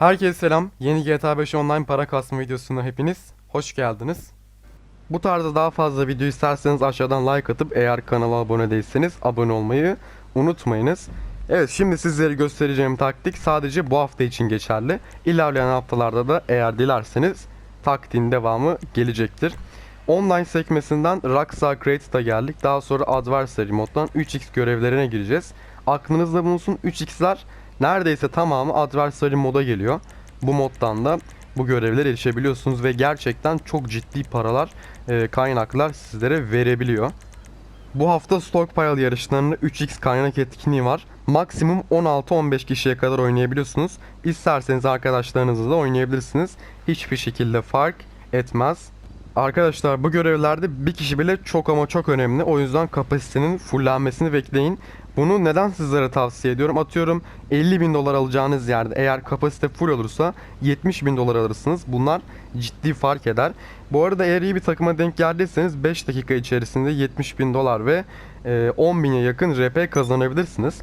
Herkese selam. Yeni GTA 5 Online para kasma videosuna hepiniz hoş geldiniz. Bu tarzda daha fazla video isterseniz aşağıdan like atıp eğer kanala abone değilseniz abone olmayı unutmayınız. Evet şimdi sizlere göstereceğim taktik sadece bu hafta için geçerli. İlerleyen haftalarda da eğer dilerseniz taktiğin devamı gelecektir. Online sekmesinden Rockstar Created'a geldik. Daha sonra Adversary moddan 3x görevlerine gireceğiz. Aklınızda bulunsun 3x'ler neredeyse tamamı Adversary moda geliyor. Bu moddan da bu görevlere erişebiliyorsunuz ve gerçekten çok ciddi paralar, e, kaynaklar sizlere verebiliyor. Bu hafta Stockpile yarışlarında 3x kaynak etkinliği var. Maksimum 16-15 kişiye kadar oynayabiliyorsunuz. İsterseniz arkadaşlarınızla da oynayabilirsiniz. Hiçbir şekilde fark etmez. Arkadaşlar bu görevlerde bir kişi bile çok ama çok önemli. O yüzden kapasitenin fullenmesini bekleyin. Bunu neden sizlere tavsiye ediyorum? Atıyorum 50 bin dolar alacağınız yerde eğer kapasite full olursa 70 bin dolar alırsınız. Bunlar ciddi fark eder. Bu arada eğer iyi bir takıma denk geldiyseniz 5 dakika içerisinde 70 bin dolar ve e, 10 bine yakın RP kazanabilirsiniz.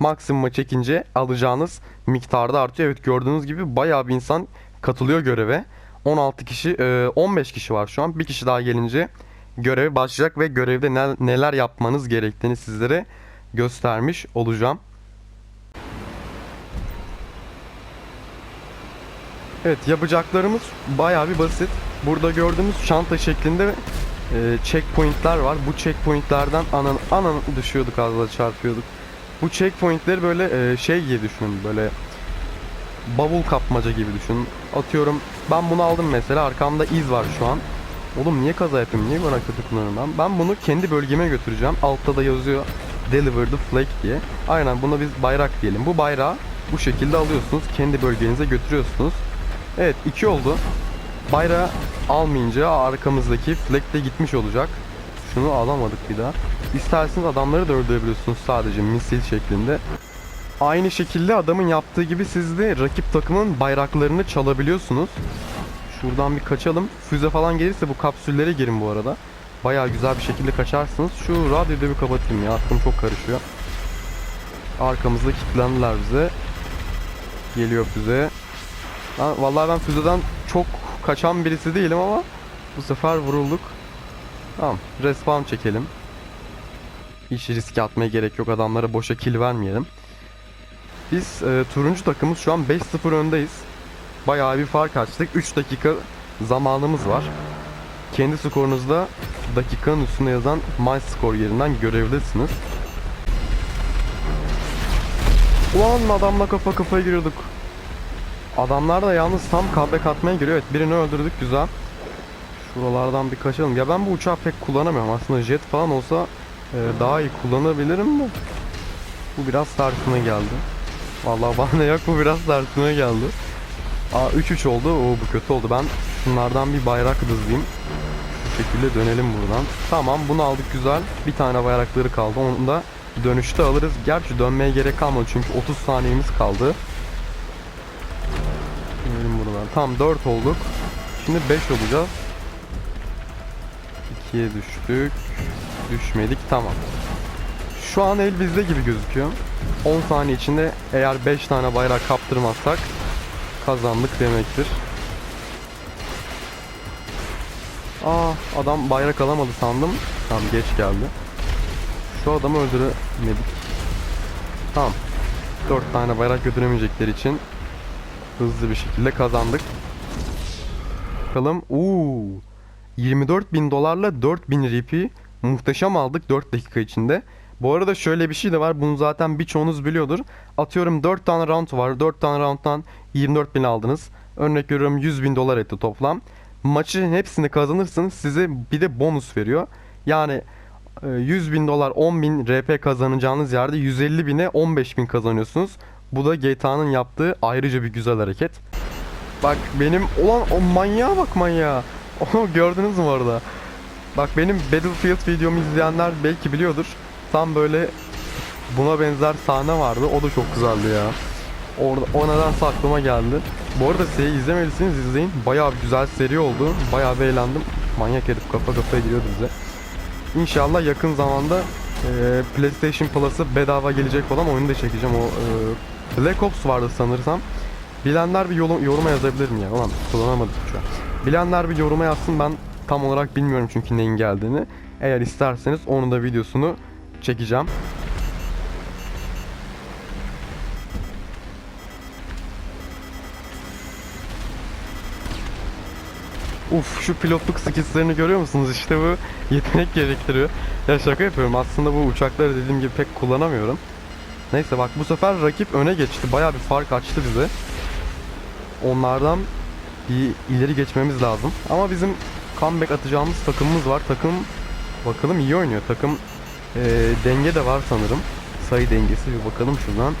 Maksimuma çekince alacağınız miktarda artıyor. Evet gördüğünüz gibi bayağı bir insan katılıyor göreve. 16 kişi, e, 15 kişi var şu an. Bir kişi daha gelince görev başlayacak ve görevde ne- neler yapmanız gerektiğini sizlere göstermiş olacağım. Evet yapacaklarımız bayağı bir basit. Burada gördüğünüz çanta şeklinde e, checkpointler var. Bu checkpointlerden anan anan düşüyorduk az da çarpıyorduk. Bu checkpointleri böyle e, şey gibi düşünün böyle bavul kapmaca gibi düşünün. Atıyorum ben bunu aldım mesela arkamda iz var şu an. Oğlum niye kaza yapayım? Niye bana kötü kullanıyorum ben? Ben bunu kendi bölgeme götüreceğim. Altta da yazıyor Deliver the flag diye. Aynen buna biz bayrak diyelim. Bu bayrağı bu şekilde alıyorsunuz. Kendi bölgenize götürüyorsunuz. Evet iki oldu. Bayrağı almayınca arkamızdaki flag de gitmiş olacak. Şunu alamadık bir daha. İsterseniz adamları da öldürebiliyorsunuz sadece misil şeklinde. Aynı şekilde adamın yaptığı gibi siz de rakip takımın bayraklarını çalabiliyorsunuz. Şuradan bir kaçalım. Füze falan gelirse bu kapsüllere girin bu arada. Bayağı güzel bir şekilde kaçarsınız. Şu radyoyu da bir kapatayım ya. Aklım çok karışıyor. Arkamızda kilitlendiler bize. Geliyor füze. Ha, vallahi ben füzeden çok kaçan birisi değilim ama bu sefer vurulduk. Tamam. Respawn çekelim. Hiç riske atmaya gerek yok. Adamlara boşa kill vermeyelim. Biz e, turuncu takımız şu an 5-0 öndeyiz. Bayağı bir fark açtık. 3 dakika zamanımız var. Kendi skorunuzda dakikanın üstünde yazan my score yerinden görebilirsiniz. Ulan adamla kafa kafaya giriyorduk. Adamlar da yalnız tam comeback atmaya giriyor. Evet birini öldürdük güzel. Şuralardan bir kaçalım. Ya ben bu uçağı pek kullanamıyorum. Aslında jet falan olsa e, daha iyi kullanabilirim de. Bu biraz tersine geldi. Vallahi bana yok bu biraz tersine geldi. Aa 3-3 oldu. Oo bu kötü oldu. Ben şunlardan bir bayrak hızlayayım. Şu şekilde dönelim buradan. Tamam bunu aldık güzel. Bir tane bayrakları kaldı. Onu da dönüşte alırız. Gerçi dönmeye gerek kalmadı çünkü 30 saniyemiz kaldı. Dönelim buradan. Tamam 4 olduk. Şimdi 5 olacağız. 2'ye düştük. Düşmedik. Tamam. Şu an el bizde gibi gözüküyor. 10 saniye içinde eğer 5 tane bayrak kaptırmazsak kazandık demektir. Aa adam bayrak alamadı sandım. Tamam geç geldi. Şu adamı öldüremedik. Tamam. 4 tane bayrak götüremeyecekleri için hızlı bir şekilde kazandık. Bakalım. Uuu. 24 bin dolarla 4000 RP muhteşem aldık 4 dakika içinde. Bu arada şöyle bir şey de var. Bunu zaten birçoğunuz biliyordur. Atıyorum 4 tane round var. 4 tane rounddan 24 bin aldınız. Örnek veriyorum 100 bin dolar etti toplam. Maçın hepsini kazanırsanız size bir de bonus veriyor. Yani e, 100 bin dolar 10 bin RP kazanacağınız yerde 150 bine 15 bin kazanıyorsunuz. Bu da GTA'nın yaptığı ayrıca bir güzel hareket. Bak benim olan o manyağa bak manyağa. Onu gördünüz mü orada? Bak benim Battlefield videomu izleyenler belki biliyordur. Tam böyle buna benzer sahne vardı. O da çok güzeldi ya. Orada o nedense aklıma geldi. Bu arada seriyi izlemediyseniz izleyin. Bayağı güzel seri oldu. Bayağı bir eğlendim. Manyak herif kafa kafaya giriyordu bize. İnşallah yakın zamanda e, PlayStation Plus'a bedava gelecek olan oyunu da çekeceğim. O e, Black Ops vardı sanırsam. Bilenler bir yolu- yoruma yazabilir mi ya? Ulan kullanamadık şu an. Bilenler bir yoruma yazsın ben tam olarak bilmiyorum çünkü neyin geldiğini. Eğer isterseniz onun da videosunu çekeceğim. Uf şu pilotluk skillslerini görüyor musunuz? İşte bu yetenek gerektiriyor. Ya şaka yapıyorum. Aslında bu uçakları dediğim gibi pek kullanamıyorum. Neyse bak bu sefer rakip öne geçti. Bayağı bir fark açtı bize. Onlardan bir ileri geçmemiz lazım. Ama bizim comeback atacağımız takımımız var. Takım bakalım iyi oynuyor. Takım eee, denge de var sanırım. Sayı dengesi bir bakalım şuradan.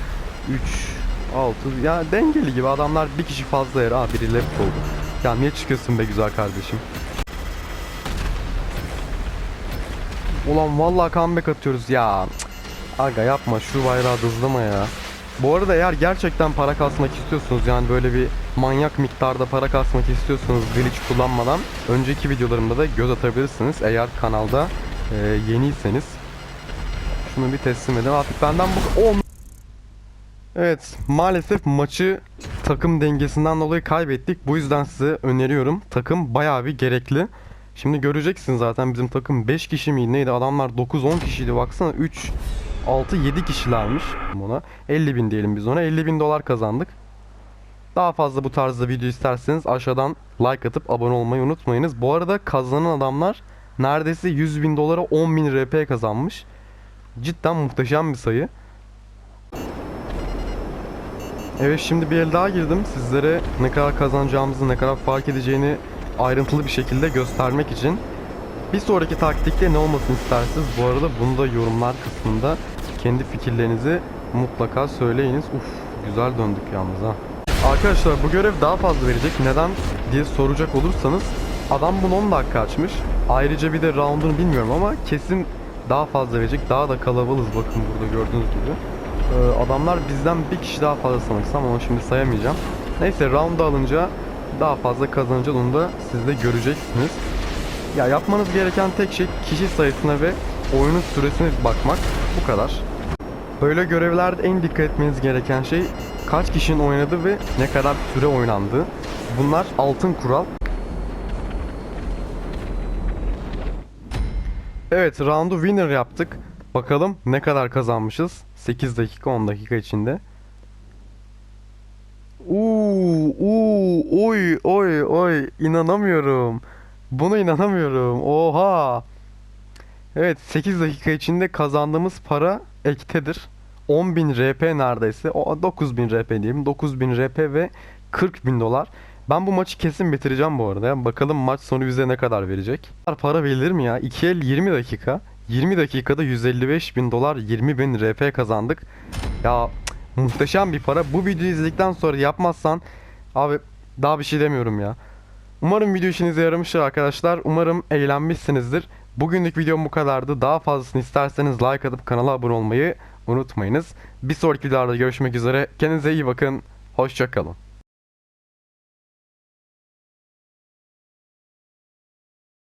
3 6 ya dengeli gibi adamlar bir kişi fazla yer. Aa biri left oldu. Ya niye çıkıyorsun be güzel kardeşim? Ulan vallahi comeback atıyoruz ya. Cık. Aga yapma şu bayrağı hızlama ya. Bu arada eğer gerçekten para kasmak istiyorsunuz yani böyle bir manyak miktarda para kasmak istiyorsanız glitch kullanmadan önceki videolarımda da göz atabilirsiniz eğer kanalda e, yeniyseniz. Şunu bir teslim edin. Artık benden bu... Oh! Evet maalesef maçı takım dengesinden dolayı kaybettik. Bu yüzden size öneriyorum. Takım bayağı bir gerekli. Şimdi göreceksin zaten bizim takım 5 kişi miydi neydi? Adamlar 9-10 kişiydi. Baksana 3 6-7 kişilermiş. Buna 50 bin diyelim biz ona. 50 bin dolar kazandık. Daha fazla bu tarzda video isterseniz aşağıdan like atıp abone olmayı unutmayınız. Bu arada kazanan adamlar neredeyse 100 bin dolara 10 bin RP kazanmış. Cidden muhteşem bir sayı Evet şimdi bir el daha girdim sizlere ne kadar kazanacağımızı ne kadar fark edeceğini ayrıntılı bir şekilde göstermek için bir sonraki taktikte ne olmasını istersiniz? Bu arada bunu da yorumlar kısmında kendi fikirlerinizi mutlaka söyleyiniz. Uf güzel döndük yalnız ha. Arkadaşlar bu görev daha fazla verecek. Neden diye soracak olursanız adam bunu 10 dakika açmış. Ayrıca bir de round'unu bilmiyorum ama kesin daha fazla verecek. Daha da kalabalığız bakın burada gördüğünüz gibi. Ee, adamlar bizden bir kişi daha fazla sanırsam ama şimdi sayamayacağım. Neyse round'u alınca daha fazla kazanacağız onu da siz de göreceksiniz. Ya yapmanız gereken tek şey kişi sayısına ve oyunun süresine bakmak. Bu kadar. Böyle görevlerde en dikkat etmeniz gereken şey kaç kişinin oynadığı ve ne kadar süre oynandığı. Bunlar altın kural. Evet, roundu winner yaptık. Bakalım ne kadar kazanmışız? 8 dakika 10 dakika içinde. Uuu, uuu, oy, oy, oy, inanamıyorum. Buna inanamıyorum. Oha. Evet 8 dakika içinde kazandığımız para ektedir. 10.000 RP neredeyse. O 9.000 RP diyelim. 9.000 RP ve 40.000 dolar. Ben bu maçı kesin bitireceğim bu arada. Bakalım maç sonu bize ne kadar verecek. Para verilir mi ya? 2 el 20 dakika. 20 dakikada 155 bin dolar 20 bin RP kazandık. Ya muhteşem bir para. Bu videoyu izledikten sonra yapmazsan abi daha bir şey demiyorum ya. Umarım video işinize yaramıştır arkadaşlar. Umarım eğlenmişsinizdir. Bugünlük videom bu kadardı. Daha fazlasını isterseniz like atıp kanala abone olmayı unutmayınız. Bir sonraki videolarda görüşmek üzere. Kendinize iyi bakın. Hoşçakalın.